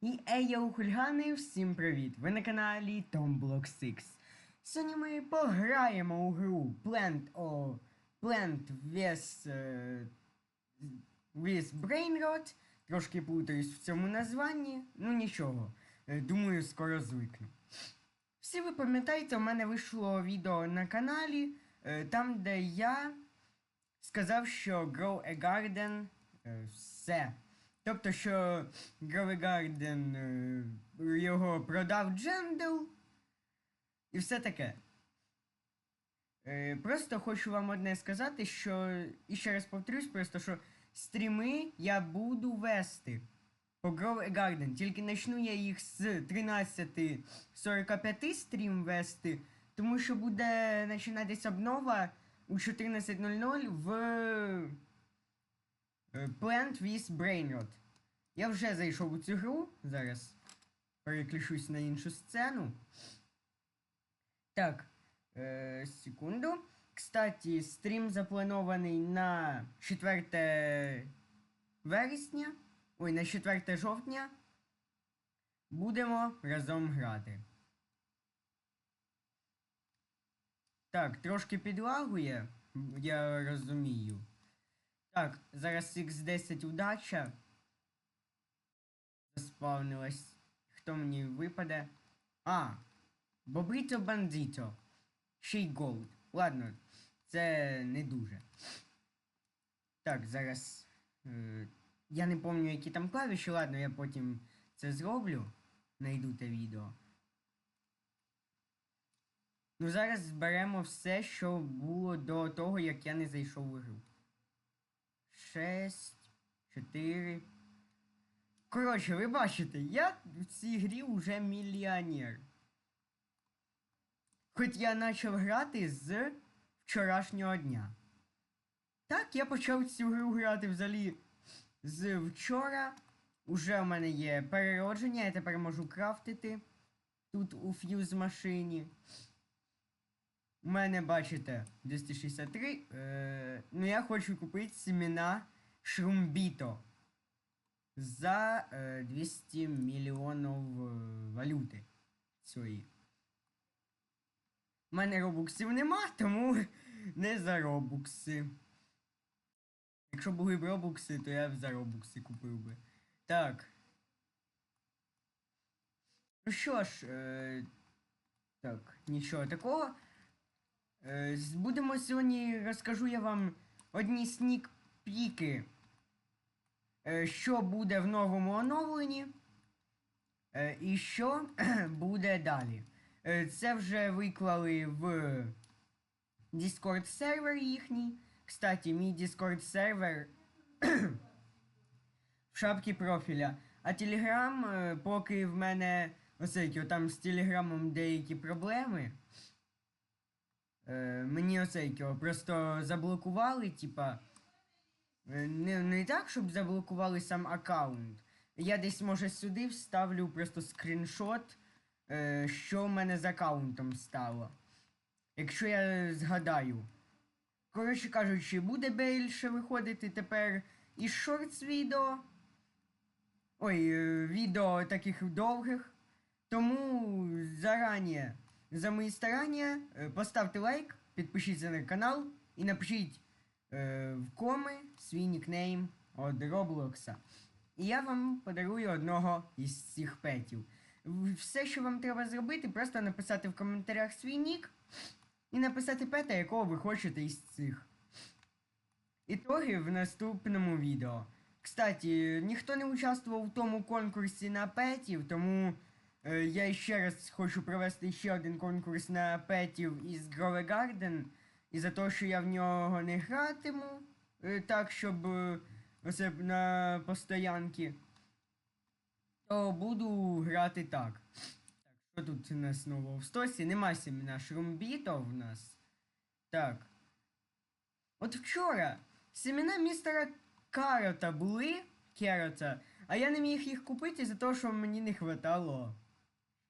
І ейоу, хульгани, всім привіт! Ви на каналі Tomblock 6. Сьогодні ми пограємо у гру Plant о Plant vs е, with Brain Rot. Трошки плутаюсь в цьому названні, ну нічого. Е, Думаю, скоро звикну. Всі ви пам'ятаєте, у мене вийшло відео на каналі, е, там, де я сказав, що Grow a Garden е, все. Тобто, що Garden е, його продав Джендел і все таке. Е, Просто хочу вам одне сказати, що і ще раз повторюсь, просто що стріми я буду вести по Grow a Garden. Тільки почну я їх з 13.45 стрім вести, тому що буде починатися обнова у 14.00 в Plant with Brainrot. Я вже зайшов у цю гру. Зараз переключусь на іншу сцену. Так, е, секунду. Кстати, стрім запланований на 4 вересня. Ой, на 4 жовтня. Будемо разом грати. Так, трошки підлагує, я розумію. Так, зараз X10 удача. Заспавнилась. Хто мені випаде? А! Бобріто Бандіто. Ще й голд. Ладно, це не дуже. Так, зараз. Е, я не пам'ятаю, які там клавіші, ладно, я потім це зроблю. Найду те відео. Ну, зараз зберемо все, що було до того, як я не зайшов у гру. 6, 4. Коротше, ви бачите, я в цій грі вже мільйонер. Хоч я почав грати з вчорашнього дня. Так, я почав цю гру грати взагалі з вчора. Уже в мене є переродження, я тепер можу крафтити тут у фьюз машині. У мене, бачите, 263. Е, ну я хочу купити семена Шрумбіто за е, 200 мільйонів е, валюти цієї. У мене робуксів нема, тому не за робукси. Якщо були б робукси, то я б за робукси купив би. Так. Ну що ж, е, так, нічого такого. Е, будемо сьогодні розкажу я вам одні снік-піки, е, що буде в новому оновленні. Е, і що буде далі. Це вже виклали в Discord сервер їхній. Кстати, мій Discord сервер в шапці профіля. А е, поки в мене оце там з Телеграмом деякі проблеми. Е, мені оце просто заблокували, типа. е, Не, не так, щоб заблокували сам аккаунт. Я десь, може, сюди вставлю просто скріншот, е, що в мене з аккаунтом стало. Якщо я згадаю. Коротше кажучи, буде більше виходити тепер і шортс відео. Ой, е, відео таких довгих. Тому зарані за мої старання е, поставте лайк, підпишіться на канал і напишіть е, в коми свій нікнейм від Роблокса. І я вам подарую одного із цих петів. Все, що вам треба зробити, просто написати в коментарях свій нік і написати пета, якого ви хочете із цих. Ітоги в наступному відео. Кстати, ніхто не участвував в тому конкурсі на петів, тому я ще раз хочу провести ще один конкурс на петів із Grove Garden. І за те, що я в нього не гратиму, е, так, щоб е, оце на постоянки, то буду грати так. Так, що тут у нас нового в стосі? Нема семена шрумбіто в нас. Так. От вчора семена містера Карота були, Керота, а я не міг їх купити за те, що мені не хватало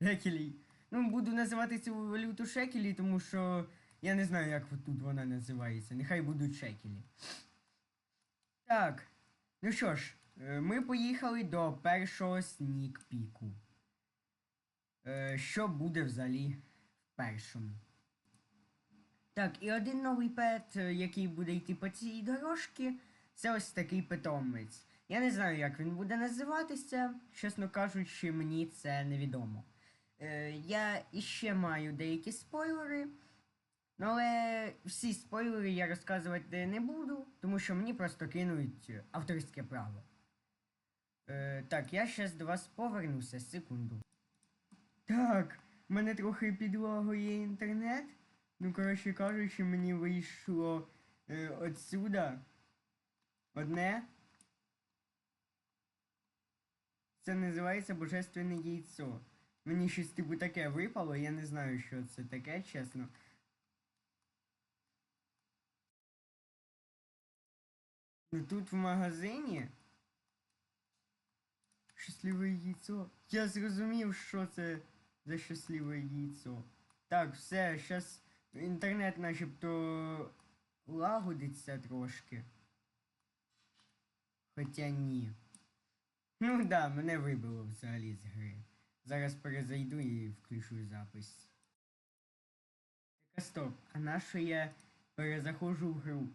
шекелей. Ну, буду називати цю валюту шекелі, тому що я не знаю, як тут вона називається. Нехай будуть шекелі. Так. Ну що ж, е, ми поїхали до першого снік-піку. Е, Що буде взагалі в першому? Так, і один новий пет, е, який буде йти по цій дорожці, це ось такий питомець. Я не знаю, як він буде називатися, чесно кажучи, мені це невідомо. Е, я іще маю деякі спойлери, але всі спойлери я розказувати не буду, тому що мені просто кинуть авторське право. Е, так, я щас до вас повернуся, секунду. Так, в мене трохи підлагує інтернет. Ну, коротше кажучи, мені вийшло е, отсюда одне. Це називається Божественне яйцо. Мені щось типу таке випало, я не знаю, що це таке, чесно. Тут в магазині. Щасливе яйцо. Я зрозумів, що це за щасливе яйцо. Так, все, щас інтернет начебто лагодиться трошки. Хоча ні. Ну да, мене вибило взагалі з гри. Зараз перезайду і включу запис. Так, стоп, а на що я перезаходжу в гру?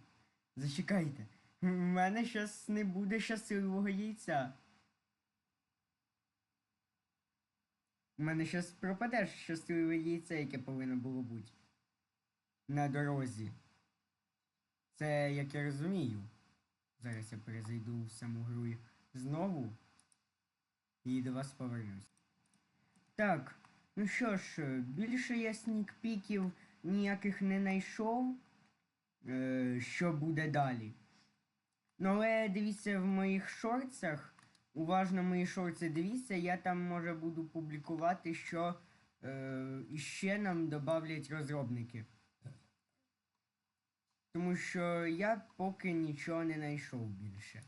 Зачекайте. У мене щас не буде щасливого яйця. У мене щас пропаде щасливе яйце, яке повинно було бути. На дорозі. Це як я розумію. Зараз я перезайду в саму гру знову. І до вас повернусь. Так, ну що ж, більше я снікпіків ніяких не знайшов. Е, що буде далі. Ну, але дивіться в моїх шорцах. Уважно мої шорти дивіться, я там може буду публікувати, що е, іще нам додавлять розробники. Тому що я поки нічого не знайшов більше.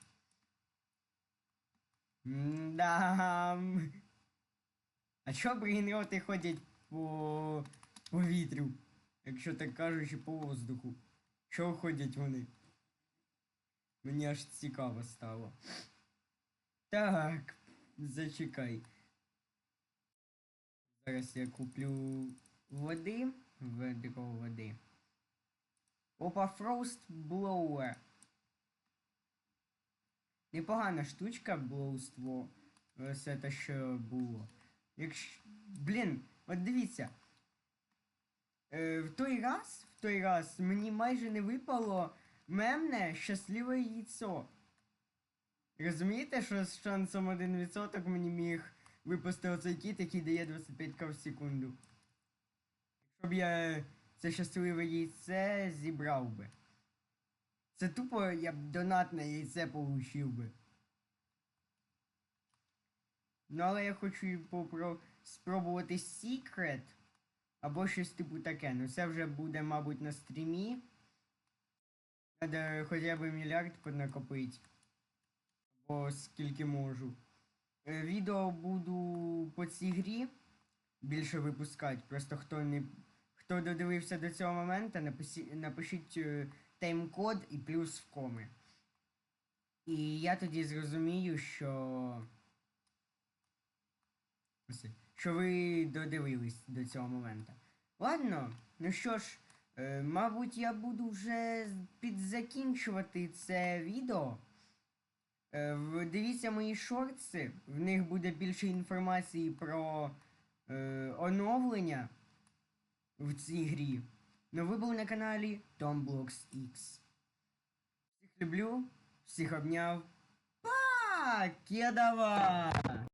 Да. А чо брейнроти ходять по повітрю, якщо так кажучи, по воздуху? Чого ходять вони? Мені аж цікаво стало. Так, зачекай. Зараз я куплю води, ведро води. Опа, Frost Blower. Непогана штучка блоуство. Все те, що було. Якщо. Блін, от дивіться. Е, в той раз, в той раз мені майже не випало мемне щасливе яйцо. Розумієте, що з шансом 1% мені міг випасти оцей кіт, який дає 25к в секунду. Якщо б я це щасливе яйце зібрав би. Це тупо я б донатне яйце получив би. Ну, але я хочу попро... спробувати секрет. Або щось типу таке. Ну це вже буде, мабуть, на стрімі. Треба хоча б мільярд понакопити. Або скільки можу. Е, Відео буду по цій грі більше випускати. Просто хто не. Хто додивився до цього моменту, напишіть, напишіть е, тайм-код і плюс в коми. І я тоді зрозумію, що. Що ви додивились до цього моменту. Ладно, ну що ж, е, мабуть, я буду вже підзакінчувати це відео. Е, дивіться мої шортси, в них буде більше інформації про е, оновлення в цій грі. Ну ви були на каналі TomBlocks X. Всіх люблю, всіх обняв. Па! Кедова!